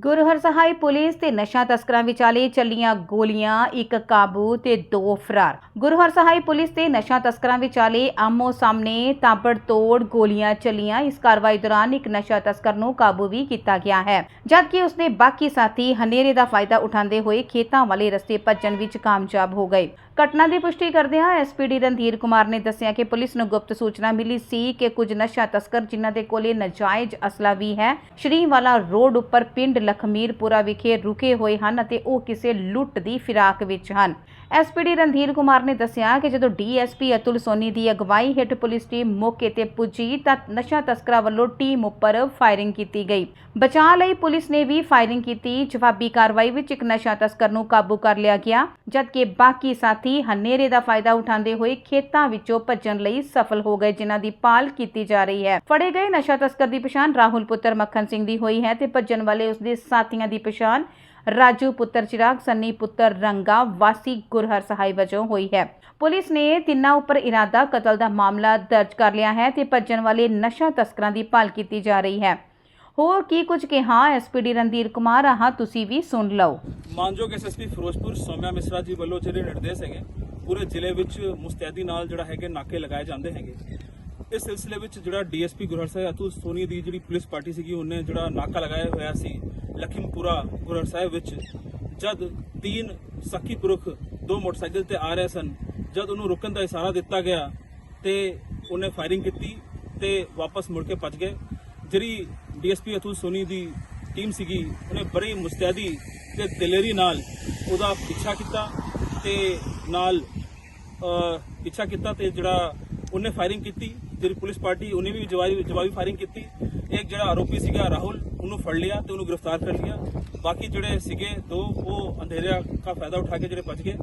ਗੁਰੂ ਹਰਸਹਾਈ police ਤੇ ਨਸ਼ਾ ਤਸਕਰਾਂ ਵਿਚਾਲੇ ਚੱਲੀਆਂ ਗੋਲੀਆਂ, ਇੱਕ ਕਾਬੂ ਤੇ ਦੋ ਫਰਾਰ। ਗੁਰੂ ਹਰਸਹਾਈ ਪੁਲਿਸ ਤੇ ਨਸ਼ਾ ਤਸਕਰਾਂ ਵਿਚਾਲੇ ਆਮੋ ਸਾਹਮਣੇ ਤਾਬੜਤੋੜ ਗੋਲੀਆਂ ਚੱਲੀਆਂ। ਇਸ ਕਾਰਵਾਈ ਦੌਰਾਨ ਇੱਕ ਨਸ਼ਾ ਤਸਕਰ ਨੂੰ ਕਾਬੂ ਵੀ ਕੀਤਾ ਗਿਆ ਹੈ। ਜਦਕਿ ਉਸਦੇ ਬਾਕੀ ਸਾਥੀ ਹਨੇਰੇ ਦਾ ਫਾਇਦਾ ਉਠਾਉਂਦੇ ਹੋਏ ਖੇਤਾਂ ਵਾਲੇ ਰਸਤੇ ਭੱਜਣ ਵਿੱਚ ਕਾਮਯਾਬ ਹੋ ਗਏ। ਘਟਨਾ ਦੀ ਪੁਸ਼ਟੀ ਕਰਦਿਆਂ ਐਸਪੀਡੀ ਰਣਧੀਰ ਕੁਮਾਰ ਨੇ ਦੱਸਿਆ ਕਿ ਪੁਲਿਸ ਨੂੰ ਗੁਪਤ ਸੂਚਨਾ ਮਿਲੀ ਸੀ ਕਿ ਕੁਝ ਨਸ਼ਾ ਤਸਕਰ ਜਿਨ੍ਹਾਂ ਦੇ ਕੋਲੇ ਨਜਾਇਜ਼ ਅਸਲਾ ਵੀ ਹੈ, ਸ਼੍ਰੀਵਾਲਾ ਰੋਡ ਉੱਪਰ ਪਿੰਡ ਲਖਮੀਰਪੁਰਾ ਵਿਖੇ ਰੁਕੇ ਹੋਏ ਹਨ ਅਤੇ ਉਹ ਕਿਸੇ ਲੁੱਟ ਦੀ ਫਿਰਾਕ ਵਿੱਚ ਹਨ। ਐਸਪੀਡੀ ਰਣਧੀਰ ਕੁਮਾਰ ਨੇ ਦੱਸਿਆ ਕਿ ਜਦੋਂ ਡੀਐਸਪੀ ਅਤੁਲ ਸੋਨੀ ਦੀ ਅਗਵਾਈ ਹੇਠ ਪੁਲਿਸ ਟੀਮ ਮੌਕੇ ਤੇ ਪੁੱਜੀ ਤਾਂ ਨਸ਼ਾ ਤਸਕਰਾਂ ਵੱਲੋਂ ਟੀਮ ਉੱਪਰ ਫਾਇਰਿੰਗ ਕੀਤੀ ਗਈ। ਬਚਾਅ ਲਈ ਪੁਲਿਸ ਨੇ ਵੀ ਫਾਇਰਿੰਗ ਕੀਤੀ। ਜਵਾਬੀ ਕਾਰਵਾਈ ਵਿੱਚ ਇੱਕ ਨਸ਼ਾ ਤਸਕਰ ਨੂੰ ਕਾਬੂ ਕਰ ਲਿਆ ਗਿਆ, ਜਦਕਿ ਬਾਕੀ ਸਾਥੀ ਹਨੇਰੇ ਦਾ ਫਾਇਦਾ ਉਠਾਉਂਦੇ ਹੋਏ ਖੇਤਾਂ ਵਿੱਚੋਂ ਭੱਜਣ ਲਈ ਸਫਲ ਹੋ ਗਏ, ਜਿਨ੍ਹਾਂ ਦੀ ਪਾਲ ਕੀਤੀ ਜਾ ਰਹੀ ਹੈ। ਫੜੇ ਗਏ ਨਸ਼ਾ ਤਸਕਰ ਦੀ ਪਛਾਣ ਰਾਹੁਲ ਪੁੱਤਰ ਮੱਖਣ ਸਿੰਘ ਦੀ ਹੋਈ ਹੈ ਤੇ ਭੱਜਣ ਵਾਲੇ ਉਸਦੇ ਸਾਥੀਆਂ ਦੀ ਪਛਾਣ ਰਾਜੂ ਪੁੱਤਰ ਚਿਰਾਗ, ਸੰਨੀ ਪੁੱਤਰ ਰੰਗਾ, ਵਾਸੀ ਗੁਰਹਰ ਸਹਾਈ ਵਜੋਂ ਹੋਈ ਹੈ। ਪੁਲਿਸ ਨੇ ਤਿੰਨਾਂ ਉੱਪਰ ਇਰਾਦਾ ਕਤਲ ਦਾ ਮਾਮਲਾ ਦਰਜ ਕਰ ਲਿਆ ਹੈ ਤੇ ਭੱਜਣ ਵਾਲੇ ਨਸ਼ਾ ਤਸਕਰਾਂ ਦੀ ਭਾਲ ਕੀਤੀ ਜਾ ਰਹੀ ਹੈ। ਹੋਰ ਕੀ ਕੁਝ ਕਿਹਾ ਐਸਪੀਡੀ ਰਣਧੀਰ ਕੁਮਾਰ? ਆਹ, ਤੁਸੀਂ ਵੀ ਸੁਣ ਲਓ। ਮਾਨਯੋਗ ਐਸਐਸਪੀ ਫਿਰੋਜ਼ਪੁਰ ਸੋਮਿਆ ਮਿਸਰਾ ਜੀ ਵੱਲੋਂ ਜਿਹੜੇ ਨਿਰਦੇਸ਼ ਹੈਗੇ, ਪੂਰੇ ਜ਼ਿਲ੍ਹੇ ਵਿੱਚ ਮੁਸਤੈਦੀ ਨਾਲ ਜਿਹੜਾ ਹੈਗੇ ਨਾਕੇ ਲਗਾਏ ਜਾਂਦੇ ਹੈਗੇ। ਇਸ ਸਿਲਸਿਲੇ ਵਿੱਚ ਜਿਹੜਾ ਡੀਐਸਪੀ ਗੁਰਹਰ ਸਾਹਿਬ, ਅਤੁਲ ਸੋਨੀ ਦੀ ਜਿਹੜੀ ਪੁਲਿਸ ਪਾਰਟੀ ਸੀਗੀ, ਉਹਨੇ ਜਿਹੜਾ ਨਾਕਾ ਲਗਾਇਆ ਹੋਇਆ ਸੀ ਲਖੀਮਪੁਰਾ ਗੁਰਹਰ ਸਾਹਿਬ ਵਿੱਚ। ਜਦ ਤਿੰਨ ਸਖੀ ਪੁਰਖ ਦੋ ਮੋਟਰਸਾਈਕਲ ਤੇ ਆ ਰਹੇ ਸਨ, ਜਦ ਉਹਨੂੰ ਰੁਕਣ ਦਾ ਇਸ਼ਾਰਾ ਦਿੱਤਾ ਗਿਆ ਤੇ ਉਹਨੇ ਫਾਇਰਿੰਗ ਕੀਤੀ ਤੇ ਵਾਪਸ ਮੁੜ ਕੇ ਭੱਜ ਗਏ। ਜਿਹੜੀ ਡੀਐਸਪੀ ਅਥੂ ਸੋਨੀ ਦੀ ਟੀਮ ਸੀਗੀ ਉਹਨੇ ਬੜੀ ਮੁਸਤੈਦੀ ਤੇ ਦਲੇਰੀ ਨਾਲ ਉਹਦਾ ਪਿੱਛਾ ਕੀਤਾ ਤੇ ਨਾਲ ਅਹ, ਪਿੱਛਾ ਕੀਤਾ ਤੇ ਜਿਹੜਾ ਉਹਨੇ ਫਾਇਰਿੰਗ ਕੀਤੀ ਜਿਹੜੀ ਪੁਲਿਸ ਪਾਰਟੀ ਉਹਨੇ ਵੀ ਜਵਾਬੀ ਜਵਾਬੀ ਫਾਇਰਿੰਗ ਕੀਤੀ। ਇੱਕ ਜਿਹੜਾ ਆਰੋਪੀ ਸੀਗਾ ਰਾਹੁਲ ਉਹਨੂੰ ਫੜ ਲਿਆ ਤੇ ਉਹਨੂੰ ਗ੍ਰਿਫਤਾਰ ਕਰ ਲਿਆ। ਬਾਕੀ ਜਿਹੜੇ ਸੀਗੇ ਦੋ ਉਹ ਅੰਧੇਰਿਆ ਦਾ ਫਾਇਦਾ ਉਠਾ ਕੇ ਜਿਹੜੇ ਬਚ ਗਏ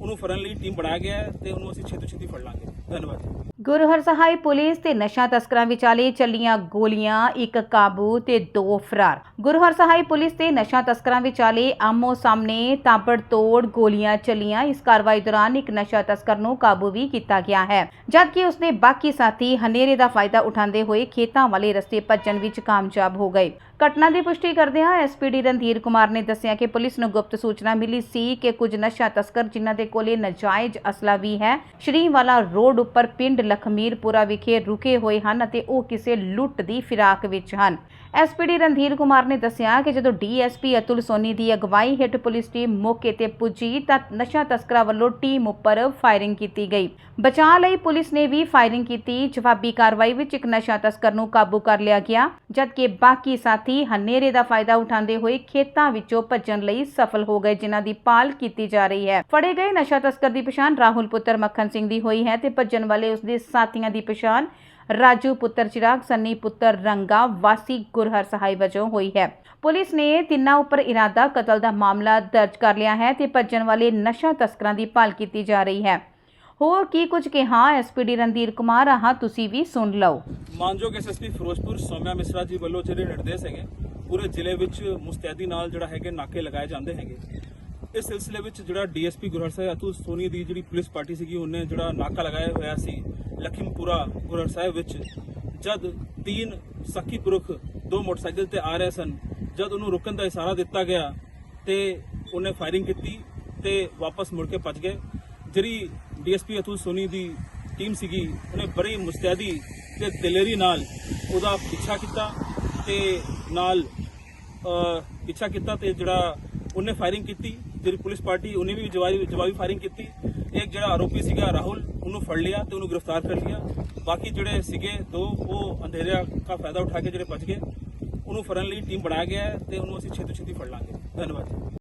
ਉਹਨੂੰ ਫੜਨ ਲਈ ਟੀਮ ਬਣਾਇਆ ਗਿਆ ਹੈ ਤੇ ਉਹਨੂੰ ਅਸੀਂ ਛੇਤੀ ਛੇਤੀ ਫੜ ਲਾਂਗੇ। ਧੰਨਵਾਦ ਗੁਰੂ ਹਰਸਹਾਈ ਪੁਲਿਸ ਤੇ ਨਸ਼ਾ ਤਸਕਰਾਂ ਵਿਚਾਲੇ ਚੱਲੀਆਂ ਗੋਲੀਆਂ, ਇੱਕ ਕਾਬੂ ਤੇ ਦੋ ਫਰਾਰ। ਗੁਰੂ ਹਰਸਹਾਈ ਪੁਲਿਸ ਤੇ ਨਸ਼ਾ ਤਸਕਰਾਂ ਵਿਚਾਲੇ ਆਮੋ ਸਾਹਮਣੇ ਤਾਬੜਤੋੜ ਗੋਲੀਆਂ ਚੱਲੀਆਂ। ਇਸ ਕਾਰਵਾਈ ਦੌਰਾਨ ਇੱਕ ਨਸ਼ਾ ਤਸਕਰ ਨੂੰ ਕਾਬੂ ਵੀ ਕੀਤਾ ਗਿਆ ਹੈ। ਜਦਕਿ ਉਸਦੇ ਬਾਕੀ ਸਾਥੀ ਹਨੇਰੇ ਦਾ ਫਾਇਦਾ ਉਠਾਉਂਦੇ ਹੋਏ ਖੇਤਾਂ ਵਾਲੇ ਰਸਤੇ ਭੱਜਣ ਵਿੱਚ ਕਾਮਯਾਬ ਹੋ ਗਏ। ਘਟਨਾ ਦੀ ਪੁਸ਼ਟੀ ਕਰਦਿਆਂ ਐਸਪੀਡੀ ਰਣਧੀਰ ਕੁਮਾਰ ਨੇ ਦੱਸਿਆ ਕਿ ਪੁਲਿਸ ਨੂੰ ਗੁਪਤ ਸੂਚਨਾ ਮਿਲੀ ਸੀ ਕਿ ਕੁਝ ਨਸ਼ਾ ਤਸਕਰ ਜਿਨ੍ਹਾਂ ਦੇ ਕੋਲੇ ਨਜਾਇਜ਼ ਅਸਲਾ ਵੀ ਹੈ, ਸ਼੍ਰੀਵਾਲਾ ਰੋਡ ਉੱਪਰ ਪਿੰਡ ਲਖਮੀਰਪੁਰਾ ਵਿਖੇ ਰੁਕੇ ਹੋਏ ਹਨ ਅਤੇ ਉਹ ਕਿਸੇ ਲੁੱਟ ਦੀ ਫਿਰਾਕ ਵਿੱਚ ਹਨ। ਐਸਪੀਡੀ ਰਣਧੀਰ ਕੁਮਾਰ ਨੇ ਦੱਸਿਆ ਕਿ ਜਦੋਂ ਡੀਐਸਪੀ ਅਤੁਲ ਸੋਨੀ ਦੀ ਅਗਵਾਈ ਹੇਠ ਪੁਲਿਸ ਟੀਮ ਮੌਕੇ ਤੇ ਪੁੱਜੀ ਤਾਂ ਨਸ਼ਾ ਤਸਕਰਾਂ ਵੱਲੋਂ ਟੀਮ ਉੱਪਰ ਫਾਇਰਿੰਗ ਕੀਤੀ ਗਈ। ਬਚਾਅ ਲਈ ਪੁਲਿਸ ਨੇ ਵੀ ਫਾਇਰਿੰਗ ਕੀਤੀ। ਜਵਾਬੀ ਕਾਰਵਾਈ ਵਿੱਚ ਇੱਕ ਨਸ਼ਾ ਤਸਕਰ ਨੂੰ ਕਾਬੂ ਕਰ ਲਿਆ ਗਿਆ, ਜਦਕਿ ਬਾਕੀ ਸਾਥੀ ਹਨੇਰੇ ਦਾ ਫਾਇਦਾ ਉਠਾਉਂਦੇ ਹੋਏ ਖੇਤਾਂ ਵਿੱਚੋਂ ਭੱਜਣ ਲਈ ਸਫਲ ਹੋ ਗਏ, ਜਿਨ੍ਹਾਂ ਦੀ ਪਾਲ ਕੀਤੀ ਜਾ ਰਹੀ ਹੈ। ਫੜੇ ਗਏ ਨਸ਼ਾ ਤਸਕਰ ਦੀ ਪਛਾਣ ਰਾਹੁਲ ਪੁੱਤਰ ਮੱਖਣ ਸਿੰਘ ਦੀ ਹੋਈ ਹੈ ਤੇ ਭੱਜਣ ਵਾਲੇ ਉਸਦੇ ਸਾਥੀਆਂ ਦੀ ਪਛਾਣ ਰਾਜੂ ਪੁੱਤਰ ਚਿਰਾਗ, ਸੰਨੀ ਪੁੱਤਰ ਰੰਗਾ, ਵਾਸੀ ਗੁਰਹਰ ਸਹਾਈ ਵਜੋਂ ਹੋਈ ਹੈ। ਪੁਲਿਸ ਨੇ ਤਿੰਨਾਂ ਉੱਪਰ ਇਰਾਦਾ ਕਤਲ ਦਾ ਮਾਮਲਾ ਦਰਜ ਕਰ ਲਿਆ ਹੈ ਤੇ ਭੱਜਣ ਵਾਲੇ ਨਸ਼ਾ ਤਸਕਰਾਂ ਦੀ ਭਾਲ ਕੀਤੀ ਜਾ ਰਹੀ ਹੈ। ਹੋਰ ਕੀ ਕੁਝ ਕਿਹਾ ਐਸਪੀਡੀ ਰਣਧੀਰ ਕੁਮਾਰ? ਆਹ, ਤੁਸੀਂ ਵੀ ਸੁਣ ਲਓ। ਮਾਨਯੋਗ ਐਸਐਸਪੀ ਫਿਰੋਜ਼ਪੁਰ ਸੋਮਿਆ ਮਿਸਰਾ ਜੀ ਵੱਲੋਂ ਜਿਹੜੇ ਨਿਰਦੇਸ਼ ਹੈਗੇ, ਪੂਰੇ ਜ਼ਿਲ੍ਹੇ ਵਿੱਚ ਮੁਸਤੈਦੀ ਨਾਲ ਜਿਹੜਾ ਹੈਗੇ ਨਾਕੇ ਲਗਾਏ ਜਾਂਦੇ ਹੈਗੇ। ਇਸ ਸਿਲਸਿਲੇ ਵਿੱਚ ਜਿਹੜਾ ਡੀਐਸਪੀ ਗੁਰਹਰ ਸਾਹਿਬ, ਅਤੁਲ ਸੋਨੀ ਦੀ ਜਿਹੜੀ ਪੁਲਿਸ ਪਾਰਟੀ ਸੀਗੀ, ਉਹਨੇ ਜਿਹੜਾ ਨਾਕਾ ਲਗਾਇਆ ਹੋਇਆ ਸੀ, ਲਖੀਮਪੁਰਾ ਗੁਰਹਰ ਸਾਹਿਬ ਵਿੱਚ। ਜਦ ਤਿੰਨ ਸਖੀ ਪੁਰਖ ਦੋ ਮੋਟਰਸਾਈਕਲ ਤੇ ਆ ਰਹੇ ਸਨ, ਜਦ ਉਹਨੂੰ ਰੁਕਣ ਦਾ ਇਸ਼ਾਰਾ ਦਿੱਤਾ ਗਿਆ ਤੇ ਉਹਨੇ ਫਾਇਰਿੰਗ ਕੀਤੀ ਤੇ ਵਾਪਸ ਮੁੜ ਕੇ ਭੱਜ ਗਏ। ਜਿਹੜੀ ਡੀਐਸਪੀ ਅਤੁਲ ਸੋਨੀ ਦੀ ਟੀਮ ਸੀਗੀ, ਉਹਨੇ ਬੜੀ ਮੁਸਤੈਦੀ ਤੇ ਦਲੇਰੀ ਨਾਲ ਉਹਦਾ ਪਿੱਛਾ ਕੀਤਾ ਤੇ ਨਾਲ ਪਿੱਛਾ ਕੀਤਾ ਤੇ ਜਿਹੜਾ ਉਹਨੇ ਫਾਇਰਿੰਗ ਕੀਤੀ, ਜਿਹੜੀ ਪੁਲਿਸ ਪਾਰਟੀ ਉਹਨੇ ਵੀ ਜਵਾਬੀ ਜਵਾਬੀ ਫਾਇਰਿੰਗ ਕੀਤੀ। ਇੱਕ ਜਿਹੜਾ ਆਰੋਪੀ ਸੀਗਾ ਰਾਹੁਲ, ਉਹਨੂੰ ਫੜ ਲਿਆ ਤੇ ਉਹਨੂੰ ਗ੍ਰਿਫਤਾਰ ਕਰ ਲਿਆ। ਬਾਕੀ ਜਿਹੜੇ ਸੀਗੇ, ਦੋ ਉਹ ਅੰਧੇਰਿਆ ਦਾ ਫਾਇਦਾ ਉਠਾ ਕੇ ਜਿਹੜੇ ਬਚ ਗਏ, ਉਹਨੂੰ ਫੜਨ ਲਈ ਟੀਮ ਬਣਾਇਆ ਗਿਆ ਹੈ ਤੇ ਉਹਨੂੰ ਅਸੀਂ ਛੇਤੀ ਛੇਤੀ ਫੜ ਲਾਂਗੇ। ਧੰਨਵਾਦ